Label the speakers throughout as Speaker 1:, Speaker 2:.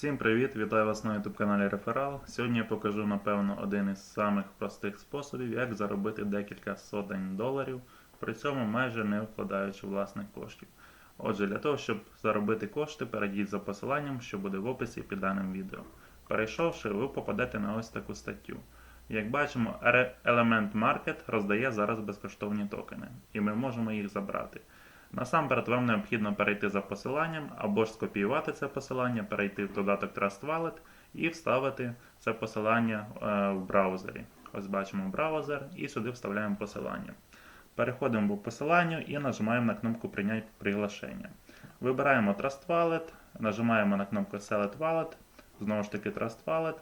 Speaker 1: Всім привіт! Вітаю вас на YouTube каналі Реферал. Сьогодні я покажу, напевно, один із самих простих способів, як заробити декілька сотень доларів, при цьому майже не вкладаючи власних коштів. Отже, для того, щоб заробити кошти, перейдіть за посиланням, що буде в описі під даним відео. Перейшовши, ви попадете на ось таку статтю. Як бачимо, Element Market роздає зараз безкоштовні токени, і ми можемо їх забрати. Насамперед вам необхідно перейти за посиланням або ж скопіювати це посилання, перейти в додаток Trust Wallet і вставити це посилання е, в браузері. Ось бачимо браузер і сюди вставляємо посилання. Переходимо по посиланню і нажимаємо на кнопку Прийняти приглашення. Вибираємо Trust Wallet, нажимаємо на кнопку Select Wallet, знову ж таки Trust Wallet,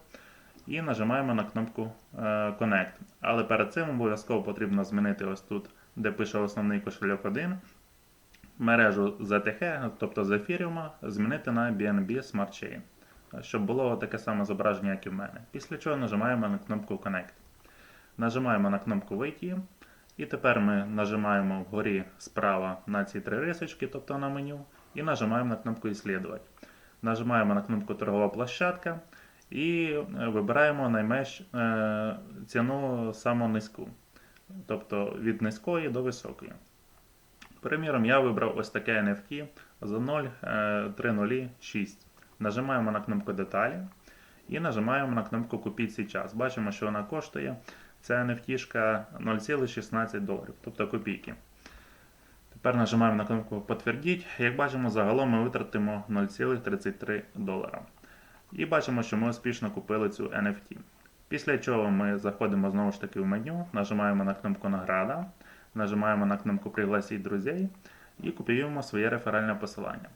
Speaker 1: і нажимаємо на кнопку е, Connect. Але перед цим обов'язково потрібно змінити ось тут, де пише основний кошельок 1, мережу ZTH, тобто з ефіріума, змінити на BNB Smart Chain, щоб було таке саме зображення, як і в мене. Після чого нажимаємо на кнопку Connect. Нажимаємо на кнопку Вийти. І тепер ми нажимаємо вгорі справа на ці три рисочки, тобто на меню, і нажимаємо на кнопку Іслідувати. Нажимаємо на кнопку Торгова площадка і е, вибираємо найменш е, ціну саму низьку, тобто від низької до високої. Приміром, я вибрав ось таке NFT за 0,306. Нажимаємо на кнопку Деталі і нажимаємо на кнопку Купіть сейчас. Бачимо, що вона коштує. Це NFT 0,16 доларів, тобто копійки. Тепер нажимаємо на кнопку Подтвердіть. Як бачимо, загалом ми витратимо 0,33 долара. І бачимо, що ми успішно купили цю NFT. Після чого ми заходимо знову ж таки в меню, нажимаємо на кнопку Награда, нажимаємо на кнопку Пригласіть друзей і копіюємо своє реферальне посилання.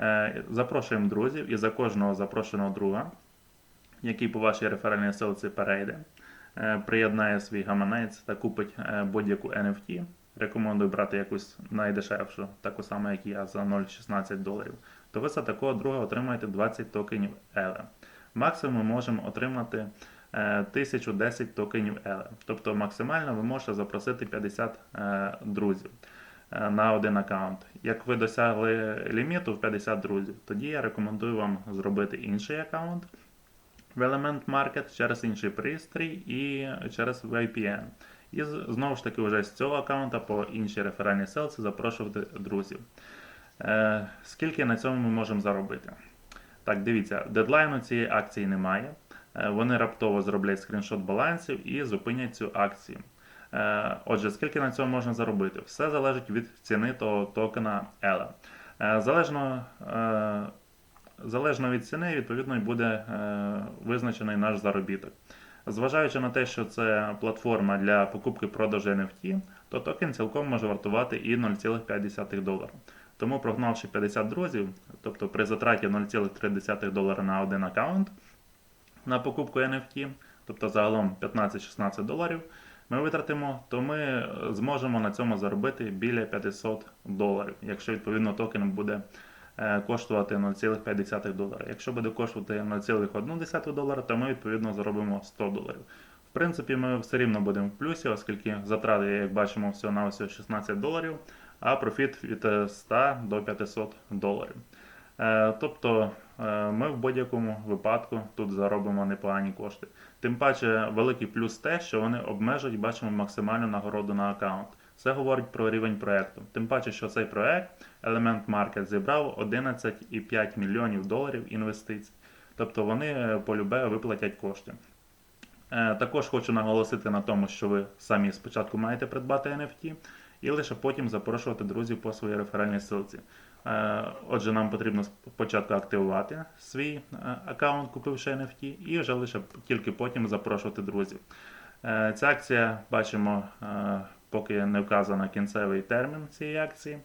Speaker 1: Е, Запрошуємо друзів і за кожного запрошеного друга, який по вашій реферальній ссылці перейде, е, приєднає свій гаманець та купить е, будь-яку NFT. Рекомендую брати якусь найдешевшу, таку саму, як я, за 0,16 доларів. То ви за такого друга отримаєте 20 токенів ELE. Максимум ми можемо отримати 1010 токенів ELE. Тобто максимально ви можете запросити 50 е, друзів е, на один аккаунт. Як ви досягли ліміту в 50 друзів, тоді я рекомендую вам зробити інший аккаунт в Element Market через інший пристрій і через VPN. І знову ж таки, вже з цього аккаунта по іншій реферальній ссылці запрошувати друзів. Е, скільки на цьому ми можемо заробити? Так, дивіться, дедлайну цієї акції немає. Е, Вони раптово зроблять скріншот балансів і зупинять цю акцію. Е, Отже, скільки на цьому можна заробити? Все залежить від ціни того токена ELA. Е, Залежно, залежно від ціни, відповідно, буде визначений наш заробіток. Зважаючи на те, що це платформа для покупки-продажу NFT, то токен цілком може вартувати і 0,5 долара. Тому прогнавши 50 друзів, тобто при затраті 0,3 долара на один аккаунт на покупку NFT, тобто загалом 15-16 доларів, ми витратимо, то ми зможемо на цьому заробити біля 500 доларів, якщо відповідно токен буде е, коштувати 0,5 долара. Якщо буде коштувати 0,1 долара, то ми відповідно заробимо 100 доларів. В принципі, ми все рівно будемо в плюсі, оскільки затрати, як бачимо, всього на всього 16 доларів, а профіт від е, 100 до 500 доларів. Е, Тобто е, ми в будь-якому випадку тут заробимо непогані кошти. Тим паче, великий плюс те, що вони обмежують, бачимо, максимальну нагороду на аккаунт. Це говорить про рівень проекту. Тим паче, що цей проект Element Market зібрав 11,5 мільйонів доларів інвестицій. Тобто вони е, полюбе виплатять кошти. Е, Також хочу наголосити на тому, що ви самі спочатку маєте придбати NFT і лише потім запрошувати друзів по своїй реферальній ссылці. Е, Отже, нам потрібно спочатку активувати свій е, аккаунт, купивши NFT, і вже лише тільки потім запрошувати друзів. Е, Ця акція, бачимо, поки не вказано кінцевий термін цієї акції,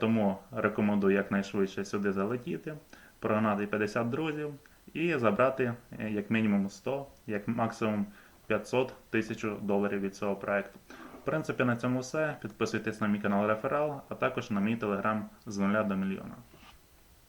Speaker 1: тому рекомендую якнайшвидше сюди залетіти, прогнати 50 друзів і забрати як мінімум 100, як максимум 500 тисяч доларів від цього проекту. Принципі, на цьому все. Підписуйтесь на мій канал Реферал, а також на мій телеграм з нуля до мільйона.